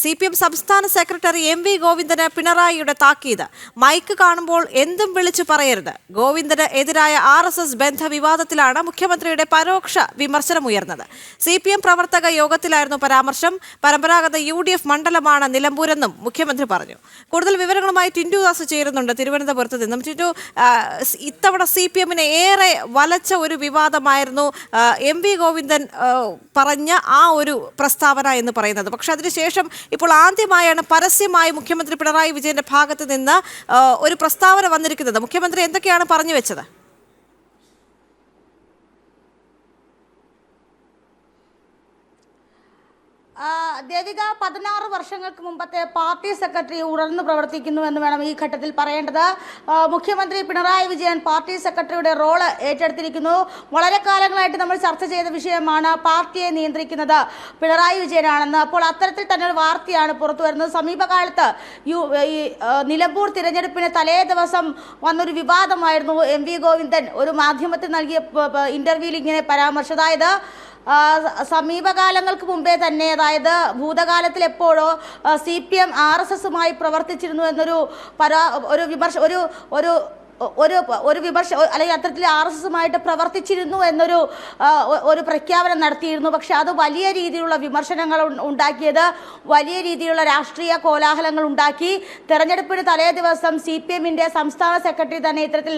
C P M സംസ്ഥാന secretary M V ഗോവിന്ദന് പിണറായിയുടെ താക്കീത്. മൈക്ക് കാണുമ്പോൾ എന്തും വിളിച്ചു പറയരുത്. ഗോവിന്ദന് എതിരായ ആർ എസ് എസ് ബന്ധ വിവാദത്തിലാണ് മുഖ്യമന്ത്രിയുടെ പരോക്ഷ വിമർശനമുയർന്നത്. സി പി എം പ്രവർത്തക യോഗത്തിലായിരുന്നു പരാമർശം. പരമ്പരാഗത യു ഡി എഫ് മണ്ഡലമാണ് നിലമ്പൂരെന്നും മുഖ്യമന്ത്രി പറഞ്ഞു. കൂടുതൽ വിവരങ്ങളുമായി ടിൻഡു ദാസ് ചേരുന്നുണ്ട് തിരുവനന്തപുരത്ത് നിന്നും. ടിൻഡു ഇത്തവണ സി പി എമ്മിനെ ഏറെ വലച്ച ഒരു വിവാദമായിരുന്നു എം വി ഗോവിന്ദൻ പറഞ്ഞ ആ ഒരു പ്രസ്താവന എന്ന് പറയുന്നത്. പക്ഷെ അതിനുശേഷം ഇപ്പോൾ ആദ്യമായാണ് പരസ്യമായി മുഖ്യമന്ത്രി പിണറായി വിജയന്റെ ഭാഗത്ത് നിന്ന് ഒരു പ്രസ്താവന വന്നിരിക്കുന്നത്. മുഖ്യമന്ത്രി എന്തൊക്കെയാണ് പറഞ്ഞു വെച്ചത്? ദേവിക പതിനാറ് വർഷങ്ങൾക്ക് മുമ്പത്തെ പാർട്ടി സെക്രട്ടറി ഉണർന്നു പ്രവർത്തിക്കുന്നു എന്ന് വേണം ഈ ഘട്ടത്തിൽ പറയേണ്ടത്. മുഖ്യമന്ത്രി പിണറായി വിജയൻ പാർട്ടി സെക്രട്ടറിയുടെ റോൾ ഏറ്റെടുത്തിരിക്കുന്നു. വളരെ കാലങ്ങളായിട്ട് നമ്മൾ ചർച്ച ചെയ്ത വിഷയമാണ് പാർട്ടിയെ നിയന്ത്രിക്കുന്നത് പിണറായി വിജയനാണെന്ന്. അപ്പോൾ അത്തരത്തിൽ തന്നെ ഒരു വാർത്തയാണ് പുറത്തു വരുന്നത്. സമീപകാലത്ത് യു ഈ നിലമ്പൂർ തിരഞ്ഞെടുപ്പിന് തലേ ദിവസം വന്നൊരു വിവാദമായിരുന്നു എം വി ഗോവിന്ദൻ ഒരു മാധ്യമത്തിൽ നൽകിയ ഇന്റർവ്യൂവിൽ ഇങ്ങനെ പരാമർശം. അതായത് സമീപകാലങ്ങൾക്ക് മുമ്പേ തന്നെ അതായത് ഭൂതകാലത്തിൽ എപ്പോഴോ C P M R S എസുമായി പ്രവർത്തിച്ചിരുന്നു എന്നൊരു പരാ ഒരു വിമർശ ഒരു ഒരു ഒരു ഒരു വിമർശ അല്ലെങ്കിൽ അത്തരത്തിൽ ആർ എസ് എസുമായിട്ട് പ്രവർത്തിച്ചിരുന്നു എന്നൊരു ഒരു പ്രഖ്യാപനം നടത്തിയിരുന്നു. പക്ഷെ അത് വലിയ രീതിയിലുള്ള വിമർശനങ്ങൾ ഉണ്ടാക്കിയത് വലിയ രീതിയിലുള്ള രാഷ്ട്രീയ കോലാഹലങ്ങൾ ഉണ്ടാക്കി. തെരഞ്ഞെടുപ്പിന് തലേ ദിവസം സി പി എമ്മിന്റെ സംസ്ഥാന സെക്രട്ടറി തന്നെ ഇത്തരത്തിൽ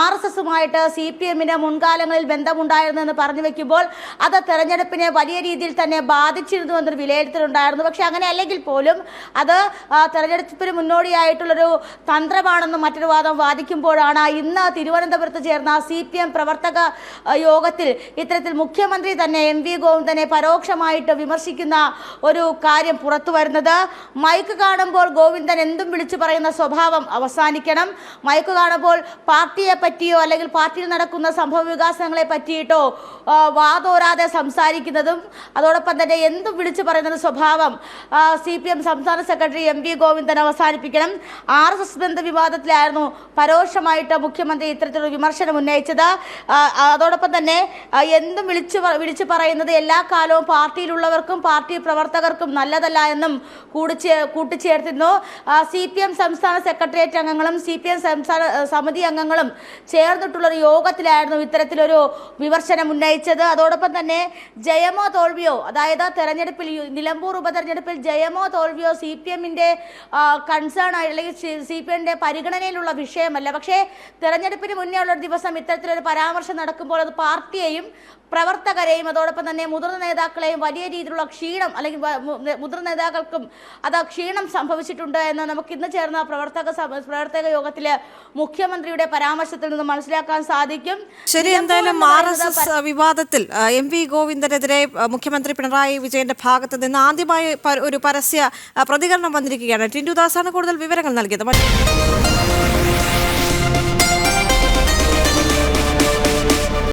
ആർ എസ് എസുമായിട്ട് സി പി എമ്മിന്റെ മുൻകാലങ്ങളിൽ ബന്ധമുണ്ടായിരുന്നു എന്ന് പറഞ്ഞു വെക്കുമ്പോൾ അത് തെരഞ്ഞെടുപ്പിനെ വലിയ രീതിയിൽ തന്നെ ബാധിച്ചിരുന്നു എന്നൊരു വിലയിരുത്തലുണ്ടായിരുന്നു. പക്ഷെ അങ്ങനെ അല്ലെങ്കിൽ പോലും അത് തെരഞ്ഞെടുപ്പിന് മുന്നോടിയായിട്ടുള്ളൊരു തന്ത്രമാണെന്ന് മറ്റൊരു വാദം വാദിക്കുമ്പോഴാണ് ഇന്ന് തിരുവനന്തപുരത്ത് ചേർന്ന സി പി എം പ്രവർത്തക യോഗത്തിൽ ഇത്തരത്തിൽ മുഖ്യമന്ത്രി തന്നെ എം വി ഗോവിന്ദനെ പരോക്ഷമായിട്ട് വിമർശിക്കുന്ന ഒരു കാര്യം പുറത്തു വരുന്നത്. മൈക്ക് കാണുമ്പോൾ ഗോവിന്ദൻ എന്തും വിളിച്ചു പറയുന്ന സ്വഭാവം അവസാനിക്കണം. മൈക്ക് കാണുമ്പോൾ പാർട്ടിയെ പറ്റിയോ അല്ലെങ്കിൽ പാർട്ടിയിൽ നടക്കുന്ന സംഭവ വികാസങ്ങളെ പറ്റിയിട്ടോ വാതോരാതെ സംസാരിക്കുന്നതും അതോടൊപ്പം തന്നെ എന്തും വിളിച്ചു പറയുന്ന സ്വഭാവം സി പി എം സംസ്ഥാന സെക്രട്ടറി എം വി ഗോവിന്ദൻ അവസാനിപ്പിക്കണം. ആർ എസ് എസ് ബന്ധ വിവാദത്തിലായിരുന്നു പരോക്ഷമായിട്ട് മുഖ്യമന്ത്രി ഇത്തരത്തിലൊരു വിമർശനം ഉന്നയിച്ചത്. അതോടൊപ്പം തന്നെ എന്തും വിളിച്ചു വിളിച്ചു പറയുന്നത് എല്ലാ കാലവും പാർട്ടിയിലുള്ളവർക്കും പാർട്ടി പ്രവർത്തകർക്കും നല്ലതല്ല എന്നും കൂടിച്ചേ കൂട്ടിച്ചേർത്തിരുന്നു. സി പി എം സംസ്ഥാന സെക്രട്ടേറിയറ്റ് അംഗങ്ങളും സി പി എം സംസ്ഥാന സമിതി അംഗങ്ങളും ചേർന്നിട്ടുള്ളൊരു യോഗത്തിലായിരുന്നു ഇത്തരത്തിലൊരു വിമർശനം ഉന്നയിച്ചത്. അതോടൊപ്പം തന്നെ ജയമോ തോൽവിയോ അതായത് തെരഞ്ഞെടുപ്പിൽ നിലമ്പൂർ ഉപതെരഞ്ഞെടുപ്പിൽ ജയമോ തോൽവിയോ സി പി എമ്മിന്റെ കൺസേൺ അല്ലെങ്കിൽ സി പി എമ്മിന്റെ പരിഗണനയിലുള്ള വിഷയമല്ല. പക്ഷേ തെരഞ്ഞെടുപ്പിന് മുന്നേ ഉള്ള ഒരു ദിവസം ഇത്തരത്തിലൊരു പരാമർശം നടക്കുമ്പോൾ അത് പാർട്ടിയെയും പ്രവർത്തകരെയും അതോടൊപ്പം തന്നെ മുതിർന്ന നേതാക്കളെയും വലിയ രീതിയിലുള്ള ക്ഷീണം അല്ലെങ്കിൽ മുതിർന്ന നേതാക്കൾക്കും അത് ക്ഷീണം സംഭവിച്ചിട്ടുണ്ട് എന്ന് നമുക്ക് ഇന്ന് ചേർന്ന പ്രവർത്തക പ്രവർത്തക യോഗത്തിൽ മുഖ്യമന്ത്രിയുടെ പരാമർശത്തിൽ നിന്ന് മനസ്സിലാക്കാൻ സാധിക്കും. ശരി എന്തായാലും ആർ എസ് എസ് വിവാദത്തിൽ എം വി ഗോവിന്ദനെതിരെ മുഖ്യമന്ത്രി പിണറായി വിജയന്റെ ഭാഗത്ത് നിന്ന് ആദ്യമായി ഒരു പരസ്യ പ്രതികരണം വന്നിരിക്കുകയാണ്. ടിൻഡു ദാസാണ് കൂടുതൽ വിവരങ്ങൾ നൽകിയത്. മറ്റ്